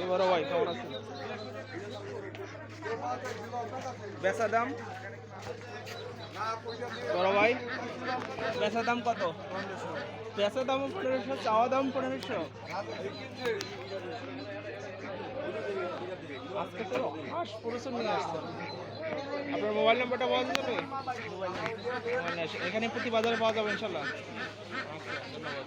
এ বড় ভাই কেমন আছেন? বেচা দাম? বড় ভাই? বেচা দাম কত? বেচা দাম পনেরোশো চাওয়া দাম পনেরোশো? আজকে তো হাঁস প্রচুর নিয়ে আসছেন আপনার মোবাইল নাম্বারটা পাওয়া যাবে? এখানে প্রতি বাজারে পাওয়া যাবে ইনশাল্লাহ। আচ্ছা, ধন্যবাদ।